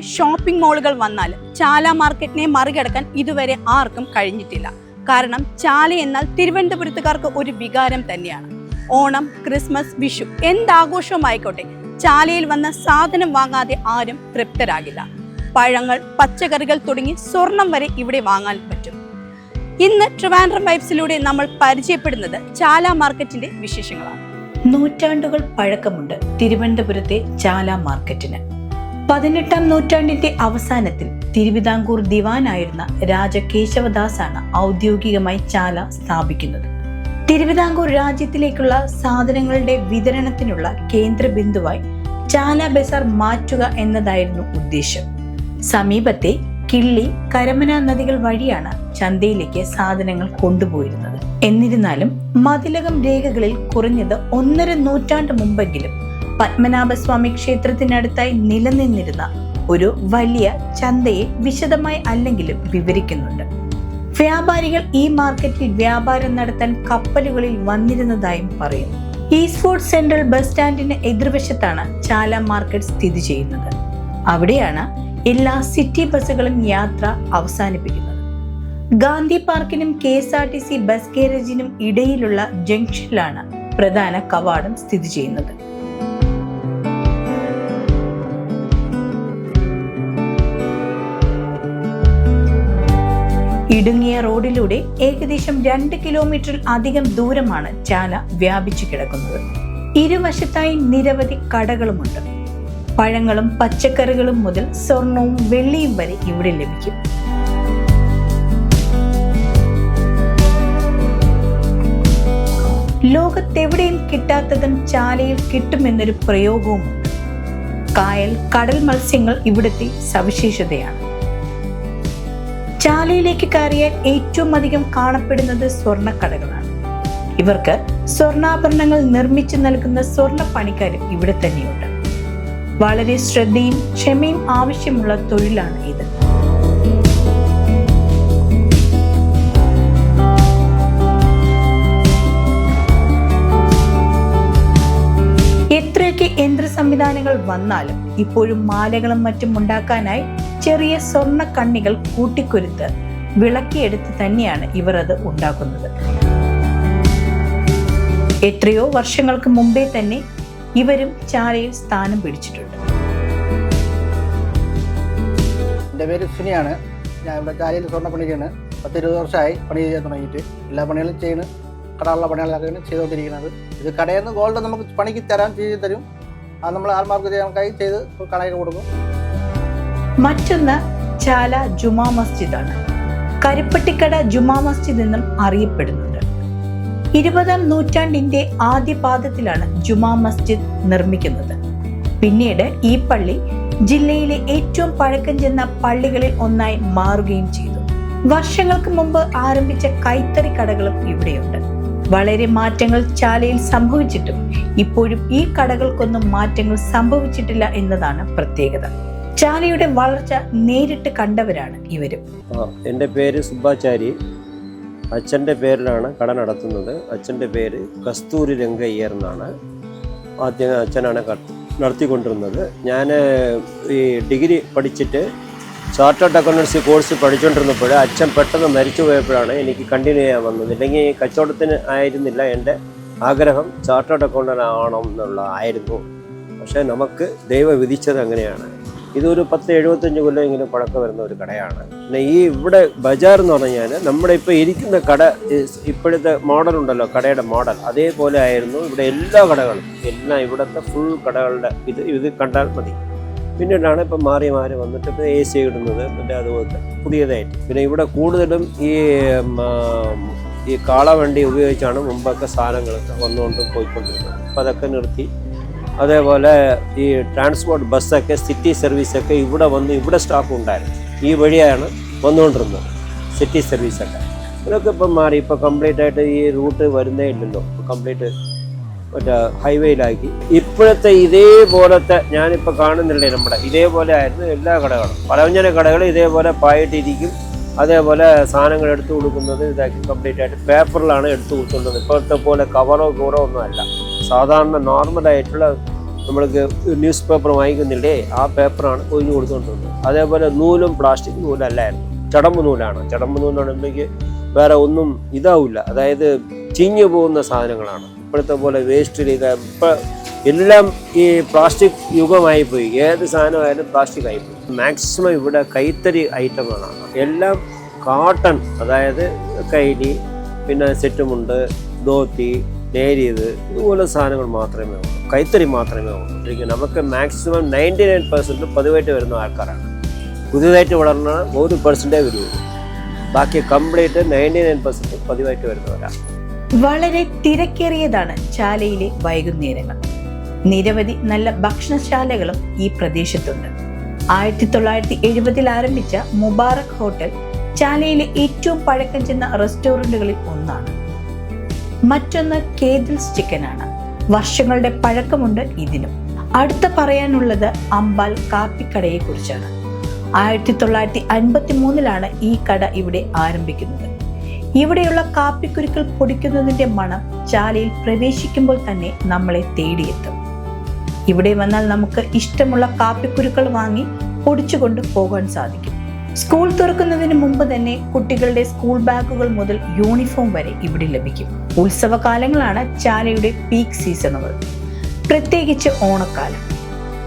Shopping മാളുകൾ വന്നാൽ ചാല മാർക്കറ്റിനെ മറികടക്കാൻ ഇതുവരെ ആർക്കും കഴിഞ്ഞിട്ടില്ല. കാരണം ചാല എന്നാൽ തിരുവനന്തപുരത്തുകാർക്ക് ഒരു വികാരം തന്നെയാണ്. ഓണം ക്രിസ്മസ് വിഷു എന്താഘോഷവും ആയിക്കോട്ടെ ചാലയിൽ വന്ന സാധനം വാങ്ങാതെ ആരും തൃപ്തരാകില്ല. പഴങ്ങൾ പച്ചക്കറികൾ തുടങ്ങി സ്വർണം വരെ ഇവിടെ വാങ്ങാൻ പറ്റും. ഇന്ന് ട്രിവാൻഡ്രം വൈബ്സിലൂടെ നമ്മൾ പരിചയപ്പെടുന്നത് ചാല മാർക്കറ്റിന്റെ വിശേഷങ്ങളാണ്. നൂറ്റാണ്ടുകൾ പഴക്കമുണ്ട് തിരുവനന്തപുരത്തെ ചാല മാർക്കറ്റിന്. പതിനെട്ടാം നൂറ്റാണ്ടിന്റെ അവസാനത്തിൽ തിരുവിതാംകൂർ ദിവാനായിരുന്ന രാജ കേശവദാസാണ് ഔദ്യോഗികമായി ചാല സ്ഥാപിക്കുന്നത്. തിരുവിതാംകൂർ രാജ്യത്തിലേക്കുള്ള സാധനങ്ങളുടെ വിതരണത്തിനുള്ള കേന്ദ്ര ബിന്ദുവായി ചാല ബസാർ മാറ്റുക എന്നതായിരുന്നു ഉദ്ദേശം. സമീപത്തെ കിള്ളി കരമന നദികൾ വഴിയാണ് ചന്തയിലേക്ക് സാധനങ്ങൾ കൊണ്ടുപോയിരുന്നത്. എന്നിരുന്നാലും മതിലകം രേഖകളിൽ കുറഞ്ഞത് ഒന്നര നൂറ്റാണ്ട് മുമ്പെങ്കിലും പത്മനാഭസ്വാമി ക്ഷേത്രത്തിനടുത്തായി നിലനിന്നിരുന്ന ഒരു വലിയ ചന്തയെ വിശദമായി അല്ലെങ്കിലും വിവരിക്കുന്നുണ്ട്. വ്യാപാരികൾ ഈ മാർക്കറ്റിൽ വ്യാപാരം നടത്താൻ കപ്പലുകളിൽ വന്നിരുന്നതായും പറയുന്നു. ഈസ്ഫോർട്ട് സെൻട്രൽ ബസ് സ്റ്റാൻഡിന് എതിർവശത്താണ് ചാല മാർക്കറ്റ് സ്ഥിതി ചെയ്യുന്നത്. അവിടെയാണ് എല്ലാ സിറ്റി ബസ്സുകളും യാത്ര അവസാനിപ്പിക്കുന്നത്. Gandhi പാർക്കിനും K S R T C bus ഗാരേജിനും ഇടയിലുള്ള ജംഗ്ഷനിലാണ് പ്രധാന കവാടം സ്ഥിതി ചെയ്യുന്നത്. ഇടുങ്ങിയ റോഡിലൂടെ ഏകദേശം രണ്ട് കിലോമീറ്റർ അധികം ദൂരമാണ് ചാല വ്യാപിച്ചു കിടക്കുന്നത്. ഇരുവശത്തായി നിരവധി കടകളുമുണ്ട്. പഴങ്ങളും പച്ചക്കറികളും മുതൽ സ്വർണവും വെള്ളിയും വരെ ഇവിടെ ലഭിക്കും. ലോകത്തെവിടെയും കിട്ടാത്തതും ചാലയിൽ കിട്ടുമെന്നൊരു പ്രയോഗവുമുണ്ട്. കായൽ കടൽ മത്സ്യങ്ങൾ ഇവിടുത്തെ സവിശേഷതയാണ്. ചാലയിലേക്ക് കയറിയാൽ ഏറ്റവും അധികം കാണപ്പെടുന്നത് സ്വർണക്കടകളാണ്. ഇവർക്ക് സ്വർണാഭരണങ്ങൾ നിർമ്മിച്ചു നൽകുന്ന സ്വർണ പണിക്കാരും ഇവിടെ തന്നെയുണ്ട്. വളരെ ശ്രദ്ധയും ക്ഷമയും ആവശ്യമുള്ള തൊഴിലാണ് ഇത്. എത്രയൊക്കെ യന്ത്ര സംവിധാനങ്ങൾ വന്നാലും ഇപ്പോഴും മാലകളും മറ്റും ഉണ്ടാക്കാനായി ചെറിയ സ്വർണ കണ്ണികൾ കൂട്ടിക്കൊരുത്ത് വിളക്കിയെടുത്ത് തന്നെയാണ് ഇവർ അത് ഉണ്ടാക്കുന്നത്. എത്രയോ വർഷങ്ങൾക്ക് മുമ്പേ തന്നെ ഇവരും ചാലയിൽ സ്ഥാനം പിടിച്ചിട്ടുണ്ട്. എന്റെ പേര് സുനിയാണ്. ഞാൻ ഇവിടെ ചാലയിൽ സ്വർണ പണിയാണ്. പത്തിരുപത് വർഷമായി പണി ചെയ്യാൻ തുടങ്ങിയിട്ട്. എല്ലാ പണികളും ചെയ്യുന്നു കടകളുള്ള പണികളൊക്കെയാണ് ചെയ്തുകൊണ്ടിരിക്കുന്നത്. ഇത് കടയിൽ നിന്ന് ഗോൾഡ് നമുക്ക് പണിക്ക് തരാൻ ചെയ്ത് തരും. അത് നമ്മൾ ആൾമാർക്ക് ചെയ്യാൻ ചെയ്ത് കടയൊക്കെ കൊടുക്കും. മറ്റൊന്ന് ചാല ജുമാ മസ്ജിദാണ്. കരുപ്പട്ടിക്കട ജുമാ മസ്ജിദ് എന്നും അറിയപ്പെടുന്നുണ്ട്. ഇരുപതാം നൂറ്റാണ്ടിന്റെ ആദ്യ പാദത്തിലാണ് ജുമാ മസ്ജിദ് നിർമ്മിക്കുന്നത്. പിന്നീട് ഈ പള്ളി ജില്ലയിലെ ഏറ്റവും പഴക്കം ചെന്ന പള്ളികളിൽ ഒന്നായി മാറുകയും ചെയ്തു. വർഷങ്ങൾക്ക് മുമ്പ് ആരംഭിച്ച കൈത്തറി കടകളും ഇവിടെയുണ്ട്. വളരെ മാറ്റങ്ങൾ ചാലയിൽ സംഭവിച്ചിട്ടും ഇപ്പോഴും ഈ കടകൾക്കൊന്നും മാറ്റങ്ങൾ സംഭവിച്ചിട്ടില്ല എന്നതാണ് പ്രത്യേകത. ചാലയുടെ വളർച്ച നേരിട്ട് കണ്ടവരാണ് ഇവരും. എന്റെ പേര് സുബ്ബാചാരി. അച്ഛന്റെ പേരിലാണ് കട നടത്തുന്നത്. അച്ഛന്റെ പേര് കസ്തൂരി രംഗയ്യർ എന്നാണ്. ആദ്യം അച്ഛനാണ് നടത്തിക്കൊണ്ടിരുന്നത്. ഞാൻ ഈ ഡിഗ്രി പഠിച്ചിട്ട് ചാർട്ടേഡ് അക്കൗണ്ടൻസി കോഴ്സ് പഠിച്ചുകൊണ്ടിരുന്നപ്പോൾ അച്ഛൻ പെട്ടെന്ന് മരിച്ചു പോയപ്പോഴാണ് എനിക്ക് കണ്ടിന്യൂ ചെയ്യാൻ വന്നത്. ഇല്ലെങ്കിൽ കച്ചവടത്തിന് ആയിരുന്നില്ല എന്റെ ആഗ്രഹം ചാർട്ടേഡ് അക്കൗണ്ടന്റ് ആവണം എന്നുള്ള ആയിരുന്നു. പക്ഷേ നമുക്ക് ദൈവം വിധിച്ചത് അങ്ങനെയാണ്. ഇതൊരു പത്ത് എഴുപത്തഞ്ച് കൊല്ലമെങ്കിലും പഴക്കം വരുന്ന ഒരു കടയാണ്. പിന്നെ ഈ ഇവിടെ ബജാർ എന്ന് പറഞ്ഞാൽ നമ്മുടെ ഇപ്പോൾ ഇരിക്കുന്ന കട ഇപ്പോഴത്തെ മോഡൽ ഉണ്ടല്ലോ കടയുടെ മോഡൽ അതേപോലെ ആയിരുന്നു ഇവിടെ എല്ലാ കടകളും. എല്ലാം ഇവിടുത്തെ ഫുൾ കടകളുടെ ഇത് ഇത് കണ്ടാൽ മതി. പിന്നീടാണ് ഇപ്പം മാറി മാറി വന്നിട്ട് ഇപ്പോൾ എ സി ഇടുന്നത് പിന്നെ അതുപോലത്തെ പുതിയതായിട്ട്. പിന്നെ ഇവിടെ കൂടുതലും ഈ ഈ കാളവണ്ടി ഉപയോഗിച്ചാണ് മുമ്പൊക്കെ സാധനങ്ങളൊക്കെ വന്നുകൊണ്ട് പോയിക്കൊണ്ടിരുന്നത്. അപ്പോൾ അതൊക്കെ നിർത്തി അതേപോലെ ഈ ട്രാൻസ്പോർട്ട് ബസ്സൊക്കെ സിറ്റി സർവീസൊക്കെ ഇവിടെ വന്ന് ഇവിടെ സ്റ്റോക്ക് ഉണ്ടായിരുന്നു. ഈ വഴിയാണ് വന്നുകൊണ്ടിരുന്നത്. സിറ്റി സർവീസൊക്കെ. ഇതൊക്കെ ഇപ്പം മാറി. ഇപ്പോൾ കംപ്ലീറ്റ് ആയിട്ട് ഈ റൂട്ട് വരുന്നേ ഇല്ലല്ലോ. കംപ്ലീറ്റ് മറ്റേ ഹൈവേയിലാക്കി ഇപ്പോഴത്തെ ഇതേപോലത്തെ ഞാനിപ്പോൾ കാണുന്നില്ലേ നമ്മുടെ? ഇതേപോലെ ആയിരുന്നു എല്ലാ കടകളും. പലവ്യഞ്ജന കടകൾ ഇതേപോലെ പായിട്ടിരിക്കും. അതേപോലെ സാധനങ്ങൾ എടുത്തു കൊടുക്കുന്നത് ഇതാക്കി കംപ്ലീറ്റ് ആയിട്ട് പേപ്പറിലാണ് എടുത്തു കൊടുക്കുന്നത് ഇപ്പോഴത്തെ പോലെ കവറോ കൂറോ ഒന്നും അല്ല. സാധാരണ നോർമലായിട്ടുള്ള നമ്മൾക്ക് ന്യൂസ് പേപ്പർ വാങ്ങിക്കുന്നില്ലേ ആ പേപ്പറാണ് ഒഴിഞ്ഞു കൊടുത്തുകൊണ്ടിരുന്നത്. അതേപോലെ നൂലും പ്ലാസ്റ്റിക് നൂലല്ലായിരുന്നു. ചടമ്പ് നൂലാണ്. ചടമ്പ് നൂലാണെങ്കിൽ വേറെ ഒന്നും ഇതാവില്ല. അതായത് ചീഞ്ഞു പോകുന്ന സാധനങ്ങളാണ്. ഇപ്പോഴത്തെ പോലെ വേസ്റ്റ് ഇപ്പം എല്ലാം ഈ പ്ലാസ്റ്റിക് യുഗമായി പോയി ഏത് സാധനമായാലും പ്ലാസ്റ്റിക് ആയിപ്പോയി മാക്സിമം ഇവിടെ കൈത്തറി ഐറ്റങ്ങളാണ്. എല്ലാം കാട്ടൺ അതായത് കൈലി പിന്നെ സെറ്റുമുണ്ട് ധോത്തി നേരിയത് ഇതുപോലെ സാധനങ്ങൾ മാത്രമേ ഉള്ളൂ. കൈത്തറി മാത്രമേ ഉള്ളൂ. ശരിക്കും നമുക്ക് മാക്സിമം നയന്റി നയൻ പെർസെന്റ് പതിവായിട്ട് വരുന്ന ആൾക്കാരാണ്. പുതിയതായിട്ട് വളർന്ന ഒരു പെർസെന്റേ വരുള്ളൂ ബാക്കി കംപ്ലീറ്റ് നയന്റി നയൻ പെർസെന്റ് പതിവായിട്ട് വരുന്നവരാണ് വളരെ തിരക്കേറിയതാണ് ചാലയിലെ വൈകുന്നേരങ്ങൾ. നിരവധി നല്ല ഭക്ഷണശാലകളും ഈ പ്രദേശത്തുണ്ട്. ആയിരത്തി തൊള്ളായിരത്തി എഴുപതിൽ ആരംഭിച്ച മുബാറക് ഹോട്ടൽ ചാലയിലെ ഏറ്റവും പഴക്കം ചെന്ന റെസ്റ്റോറന്റുകളിൽ ഒന്നാണ്. മറ്റൊന്ന് കേദിൽസ് ചിക്കനാണ്. വർഷങ്ങളുടെ പഴക്കമുണ്ട് ഇതിനും. അടുത്ത പറയാനുള്ളത് അമ്പാൽ കാപ്പിക്കടയെ കുറിച്ചാണ് ആയിരത്തി തൊള്ളായിരത്തി അൻപത്തി മൂന്നിലാണ് ഈ കട ഇവിടെ ആരംഭിക്കുന്നത്. ഇവിടെയുള്ള കാപ്പിക്കുരുക്കൾ പൊടിക്കുന്നതിന്റെ മണം ചാലയിൽ പ്രവേശിക്കുമ്പോൾ തന്നെ നമ്മളെ തേടിയെത്തും. ഇവിടെ വന്നാൽ നമുക്ക് ഇഷ്ടമുള്ള കാപ്പിക്കുരുക്കൾ വാങ്ങി പൊടിച്ചുകൊണ്ട് പോകാൻ സാധിക്കും. സ്കൂൾ തുറക്കുന്നതിന് മുമ്പ് തന്നെ കുട്ടികളുടെ സ്കൂൾ ബാഗുകൾ മുതൽ യൂണിഫോം വരെ ഇവിടെ ലഭിക്കും. ഉത്സവകാലങ്ങളാണ് ചാലയുടെ പീക്ക് സീസണുകൾ പ്രത്യേകിച്ച് ഓണക്കാലം.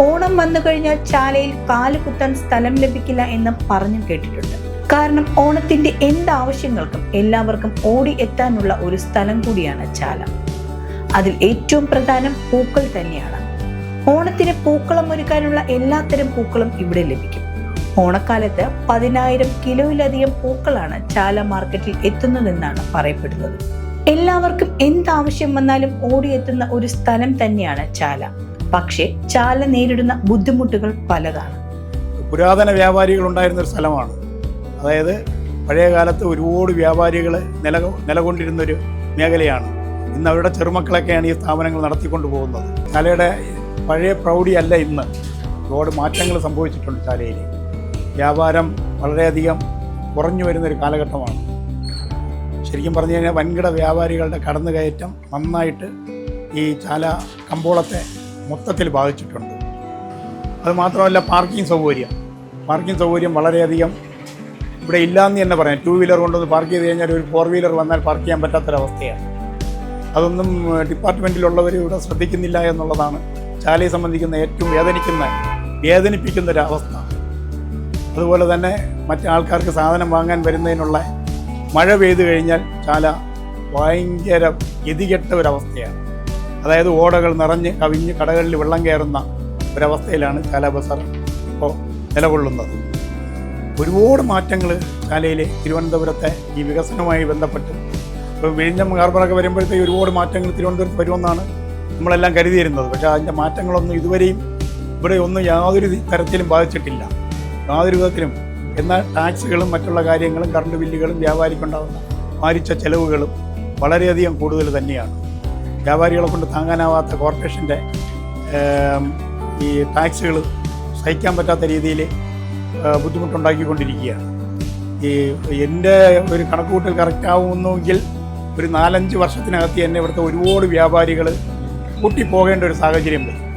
ഓണം വന്നു കഴിഞ്ഞാൽ ചാലയിൽ കാൽ കുത്താൻ സ്ഥലം ലഭിക്കില്ല എന്ന് പറഞ്ഞു കേട്ടിട്ടുണ്ട്. കാരണം ഓണത്തിന്റെ എന്താവശ്യങ്ങൾക്കും എല്ലാവർക്കും ഓടി എത്താനുള്ള ഒരു സ്ഥലം കൂടിയാണ് ചാല. അതിൽ ഏറ്റവും പ്രധാനം പൂക്കൾ തന്നെയാണ്. ഓണത്തിന് പൂക്കളം ഒരുക്കാനുള്ള എല്ലാത്തരം പൂക്കളും ഇവിടെ ലഭിക്കും. ഓണക്കാലത്ത് പതിനായിരം കിലോയിലധികം പൂക്കളാണ് ചാല മാർക്കറ്റിൽ എത്തുന്നതെന്നാണ് പറയപ്പെടുന്നത്. എല്ലാവർക്കും എന്താവശ്യം വന്നാലും ഓടിയെത്തുന്ന ഒരു സ്ഥലം തന്നെയാണ് ചാല. പക്ഷേ ചാല നേരിടുന്ന ബുദ്ധിമുട്ടുകൾ പലതാണ്. പുരാതന വ്യാപാരികൾ ഉണ്ടായിരുന്ന ഒരു സ്ഥലമാണ്. അതായത് പഴയ കാലത്ത് ഒരുപാട് വ്യാപാരികൾ നില നിലകൊണ്ടിരുന്നൊരു മേഖലയാണ്. ഇന്ന് അവരുടെ ചെറുമക്കളൊക്കെയാണ് ഈ സ്ഥാപനങ്ങൾ നടത്തിക്കൊണ്ട് പോകുന്നത്. ചാലയുടെ പഴയ പ്രൗഢിയല്ല ഇന്ന്. ഒരുപാട് മാറ്റങ്ങൾ സംഭവിച്ചിട്ടുണ്ട് ചാലയിൽ വ്യാപാരം വളരെയധികം കുറഞ്ഞു വരുന്നൊരു കാലഘട്ടമാണ്. ശരിക്കും പറഞ്ഞു കഴിഞ്ഞാൽ വൻകിട വ്യാപാരികളുടെ കടന്നുകയറ്റം നന്നായിട്ട് ഈ ചാല കമ്പോളത്തെ മൊത്തത്തിൽ ബാധിച്ചിട്ടുണ്ട്. അതുമാത്രമല്ല പാർക്കിംഗ് സൗകര്യം. പാർക്കിംഗ് സൗകര്യം വളരെയധികം ഇവിടെ ഇല്ലാന്ന് തന്നെ പറയാം. ടു വീലർ കൊണ്ടൊന്ന് പാർക്ക് ചെയ്ത് കഴിഞ്ഞാൽ ഒരു ഫോർ വീലർ വന്നാൽ പാർക്ക് ചെയ്യാൻ പറ്റാത്തൊരവസ്ഥയാണ്. അതൊന്നും ഡിപ്പാർട്ട്മെന്റിലുള്ളവർ ഇവിടെ ശ്രദ്ധിക്കുന്നില്ല എന്നുള്ളതാണ് ചാലയെ സംബന്ധിക്കുന്ന ഏറ്റവും വേദനിക്കുന്ന വേദനിപ്പിക്കുന്ന ഒരു അവസ്ഥ അതുപോലെ തന്നെ മറ്റു ആൾക്കാർക്ക് സാധനം വാങ്ങാൻ വരുന്നതിനുള്ള മഴ പെയ്തു കഴിഞ്ഞാൽ ചാല ഭയങ്കര ഗതികെട്ട ഒരവസ്ഥയാണ് അതായത് ഓടകൾ നിറഞ്ഞ് കവിഞ്ഞ് കടകളിൽ വെള്ളം കയറുന്ന ഒരവസ്ഥയിലാണ് ചാല ബസാർ ഇപ്പോൾ നിലകൊള്ളുന്നത്. ഒരുപാട് മാറ്റങ്ങൾ ചാലയിലെ തിരുവനന്തപുരത്തെ ഈ വികസനവുമായി ബന്ധപ്പെട്ട് ഇപ്പോൾ വിഴിഞ്ഞം ഹാർബറൊക്കെ വരുമ്പോഴത്തേക്ക് ഒരുപാട് മാറ്റങ്ങൾ തിരുവനന്തപുരത്ത് വരുമെന്നാണ് നമ്മളെല്ലാം കരുതിയിരുന്നത്. പക്ഷേ അതിന്റെ മാറ്റങ്ങളൊന്നും ഇതുവരെയും ഇവിടെ ഒന്നും യാതൊരു തരത്തിലും ബാധിച്ചിട്ടില്ല. യാതൊരു വിധത്തിലും എന്നാൽ ടാക്സുകളും മറ്റുള്ള കാര്യങ്ങളും കറണ്ട് ബില്ലുകളും വ്യാപാരിക്കുണ്ടാകുന്ന മാരിച്ച ചെലവുകളും വളരെയധികം കൂടുതൽ തന്നെയാണ്. വ്യാപാരികളെ കൊണ്ട് താങ്ങാനാവാത്ത കോർപ്പറേഷന്റെ ഈ ടാക്സുകൾ സഹിക്കാൻ പറ്റാത്ത രീതിയിൽ ബുദ്ധിമുട്ടുണ്ടാക്കിക്കൊണ്ടിരിക്കുകയാണ്. ഈ എന്റെ ഒരു കണക്കുകൂട്ടൽ കറക്റ്റ് ആവുമെന്നെങ്കിൽ ഒരു നാലഞ്ച് വർഷത്തിനകത്ത് തന്നെ ഇവിടുത്തെ ഒരുപാട് വ്യാപാരികൾ കൂട്ടിപ്പോകേണ്ട ഒരു സാഹചര്യം വരും.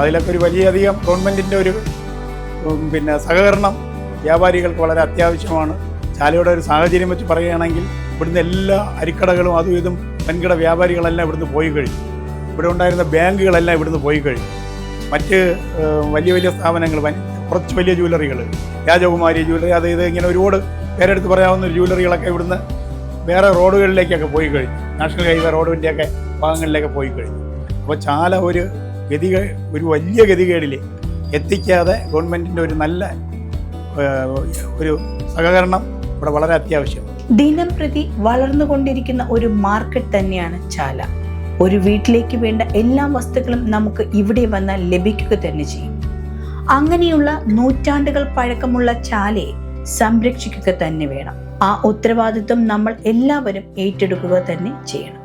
അതിലൊക്കെ ഒരു വലിയധികം ഗവൺമെന്റിന്റെ ഒരു പിന്നെ സഹകരണം വ്യാപാരികൾക്ക് വളരെ അത്യാവശ്യമാണ്. ചാലയുടെ ഒരു സാഹചര്യം വെച്ച് പറയുകയാണെങ്കിൽ ഇവിടുന്ന് എല്ലാ അരിക്കടകളും അതും ഇതും വൻകിട വ്യാപാരികളെല്ലാം ഇവിടുന്ന് പോയി കഴിഞ്ഞു. ഇവിടെ ഉണ്ടായിരുന്ന ബാങ്കുകളെല്ലാം ഇവിടുന്ന് പോയി കഴിഞ്ഞു. മറ്റ് വലിയ വലിയ സ്ഥാപനങ്ങൾ കുറച്ച് വലിയ ജ്വല്ലറികൾ രാജകുമാരി ജ്വല്ലറി അത് ഇത് ഇങ്ങനെ ഒരുപാട് പേരെടുത്ത് പറയാവുന്ന ജ്വല്ലറികളൊക്കെ ഇവിടുന്ന് വേറെ റോഡുകളിലേക്കൊക്കെ പോയി കഴിഞ്ഞു. നാഷണൽ ഹൈവേ റോഡിന്റെയൊക്കെ ഭാഗങ്ങളിലേക്ക് പോയി കഴിഞ്ഞു. അപ്പോൾ ചാല ഒരു ഗതികേ ഒരു വലിയ ഗതികേടിൽ എത്തിക്കാതെ ഗവൺമെന്റിന്റെ ഒരു നല്ല ഒരു സഹകരണം ഇവിടെ വളരെ അത്യാവശ്യം. ദിനം പ്രതി വളർന്നുകൊണ്ടിരിക്കുന്ന ഒരു മാർക്കറ്റ് തന്നെയാണ് ചാല. ഒരു വീട്ടിലേക്ക് വേണ്ട എല്ലാ വസ്തുക്കളും നമുക്ക് ഇവിടെ വന്നാൽ ലഭിക്കുക തന്നെ ചെയ്യും. അങ്ങനെയുള്ള നൂറ്റാണ്ടുകൾ പഴക്കമുള്ള ചാലയെ സംരക്ഷിക്കുക തന്നെ വേണം. ആ ഉത്തരവാദിത്വം നമ്മൾ എല്ലാവരും ഏറ്റെടുക്കുക തന്നെ ചെയ്യണം.